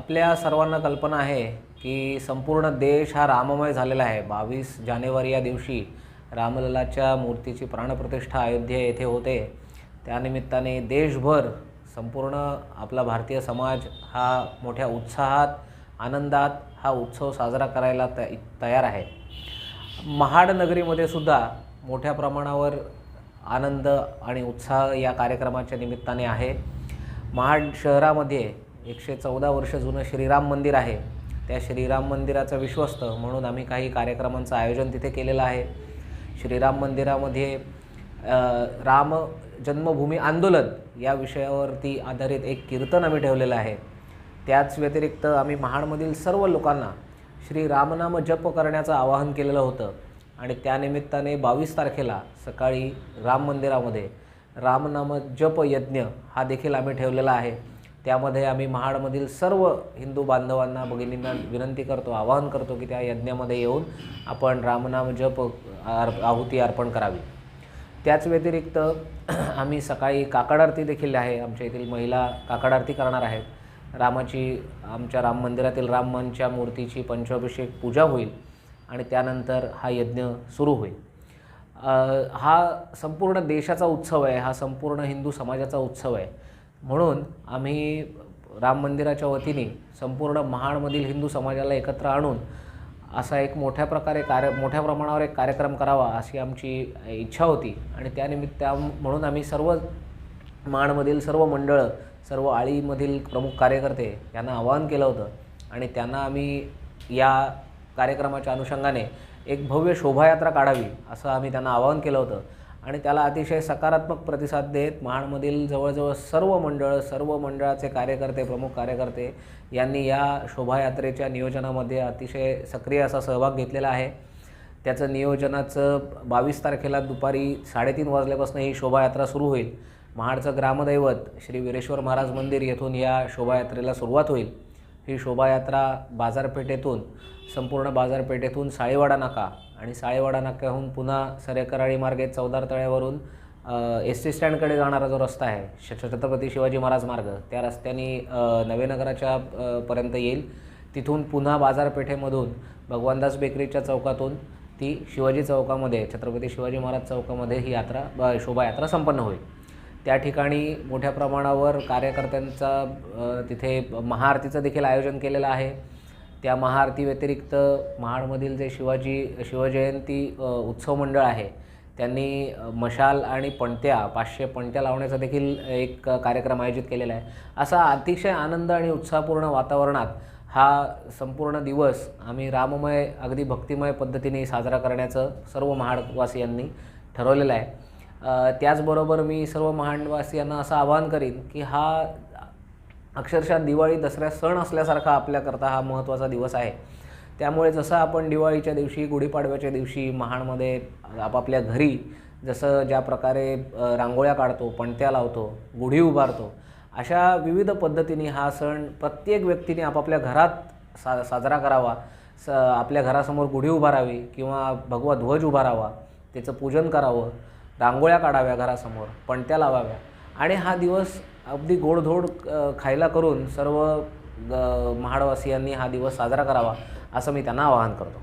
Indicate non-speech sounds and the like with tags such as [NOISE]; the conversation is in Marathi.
आपल्या सर्वांना कल्पना आहे की संपूर्ण देश हा राममय झालेला आहे. बावीस जानेवारी या दिवशी रामललाच्या मूर्तीची प्राणप्रतिष्ठा अयोध्या येथे होते. त्यानिमित्ताने देशभर संपूर्ण आपला भारतीय समाज हा मोठ्या उत्साहात आनंदात हा उत्सव साजरा करायला त तयार आहे. महाड नगरीमध्ये सुद्धा मोठ्या प्रमाणावर आनंद आणि उत्साह या कार्यक्रमाच्या निमित्ताने आहे. महाड शहरामध्ये एकशे चौदा वर्ष जुनं श्रीराम मंदिर आहे. त्या श्रीराम मंदिराचं विश्वस्त म्हणून आम्ही काही कार्यक्रमांचं आयोजन तिथे केलेलं आहे. श्रीराम मंदिरामध्ये राम जन्मभूमी आंदोलन या विषयावरती आधारित एक कीर्तन आम्ही ठेवलेलं आहे. त्याच व्यतिरिक्त आम्ही महाडमधील सर्व लोकांना श्री रामनाम जप करण्याचं आवाहन केलेलं होतं आणि त्यानिमित्ताने बावीस तारखेला सकाळी राम मंदिरामध्ये रामनाम जप यज्ञ हा देखील आम्ही ठेवलेला आहे. त्यामध्ये आम्ही महाडमधील सर्व हिंदू बांधवांना भगिनींना विनंती करतो आवाहन करतो की त्या यज्ञामध्ये येऊन आपण रामनाम जप आर आहुती अर्पण करावी. त्याच व्यतिरिक्त [CLEARS THROAT] आम्ही सकाळी काकड आरती देखील आहे आमच्या येथील महिला काकड आरती करणार आहेत. रामाची आमच्या राम मंदिरातील रामांच्या मूर्तीची पंचाभिषेक पूजा होईल आणि त्यानंतर हा यज्ञ सुरू होईल. हा संपूर्ण देशाचा उत्सव आहे हा संपूर्ण हिंदू समाजाचा उत्सव आहे. म्हणून आम्ही राम मंदिराच्या वतीने संपूर्ण महाडमधील हिंदू समाजाला एकत्र आणून असा एक मोठ्या प्रकारे कार्य मोठ्या प्रमाणावर एक कार्यक्रम करावा अशी आमची इच्छा होती. आणि त्यानिमित्त त्या म्हणून आम्ही सर्व महाडमधील सर्व मंडळं सर्व आळीमधील प्रमुख कार्यकर्ते यांना आवाहन केलं होतं. आणि त्यांना आम्ही या कार्यक्रमाच्या अनुषंगाने एक भव्य शोभायात्रा काढावी असं आम्ही त्यांना आवाहन केलं होतं. आणि त्याला अतिशय सकारात्मक प्रतिसाद देत महाडमधील जवळजवळ सर्व मंडळ सर्व मंडळाचे कार्यकर्ते प्रमुख कार्यकर्ते यांनी या शोभायात्रेच्या नियोजनामध्ये अतिशय सक्रिय असा सहभाग घेतलेला आहे. त्याचं नियोजनाचं बावीस तारखेला दुपारी साडेतीन वाजल्यापासून ही शोभायात्रा सुरू होईल. महाडचं ग्रामदैवत श्री वीरेश्वर महाराज मंदिर येथून या शोभायात्रेला सुरुवात होईल. ही शोभायात्रा बाजारपेठेतून संपूर्ण बाजारपेठेतून साळेवाडा नाका आणि साळेवाडा नाक्याहून पुन्हा सरेकराळी मार्गे चौदार तळ्यावरून एस टी स्टँडकडे जाणारा जो रस्ता आहे श- छत्रपती शिवाजी महाराज मार्ग त्या रस्त्याने नवेनगराच्या पर्यंत येईल. तिथून पुन्हा बाजारपेठेमधून भगवानदास बेकरीच्या चौकातून ती शिवाजी चौकामध्ये छत्रपती शिवाजी महाराज चौकामध्ये ही यात्रा ब- शोभायात्रा संपन्न होईल. त्या ठिकाणी मोठ्या प्रमाणावर कार्यकर्त्यांचा तिथे महाआरतीचं देखील आयोजन केलेलं आहे. त्या महाआरती व्यतिरिक्त महाडमधील जे शिवाजी शिवजयंती उत्सव मंडळ आहे त्यांनी मशाल आणि पणत्या पाचशे पणत्या लावण्याचा देखील एक कार्यक्रम आयोजित केलेला आहे. असा अतिशय आनंद आणि उत्साहपूर्ण वातावरणात हा संपूर्ण दिवस आम्ही राममय अगदी भक्तिमय पद्धतीने साजरा करण्याचं सर्व महाडवासियांनी ठरवलेलं आहे. त्याचबरोबर मी सर्व महाडवासियांना असं आवाहन करीन की हा अक्षरशः दिवाळी दसऱ्या सण असल्यासारखा आपल्याकरता हा महत्त्वाचा दिवस आहे. त्यामुळे जसं आपण दिवाळीच्या दिवशी गुढीपाडव्याच्या दिवशी महाडमध्ये आपापल्या घरी जसं ज्या प्रकारे रांगोळ्या काढतो पणत्या लावतो गुढी उभारतो अशा विविध पद्धतीने हा सण प्रत्येक व्यक्तीने आपापल्या घरात सा साजरा करावा. स आपल्या घरासमोर गुढी उभारावी किंवा भगवा ध्वज उभारावा त्याचं पूजन करावं. रांगोळ्या काढाव्या घरासमोर पणत्या लावाव्या. आणि हा दिवस अगदी गोडधोड खायला करून सर्व ग- महाडवासियांनी हा दिवस साजरा करावा असं मी त्यांना आवाहन करतो.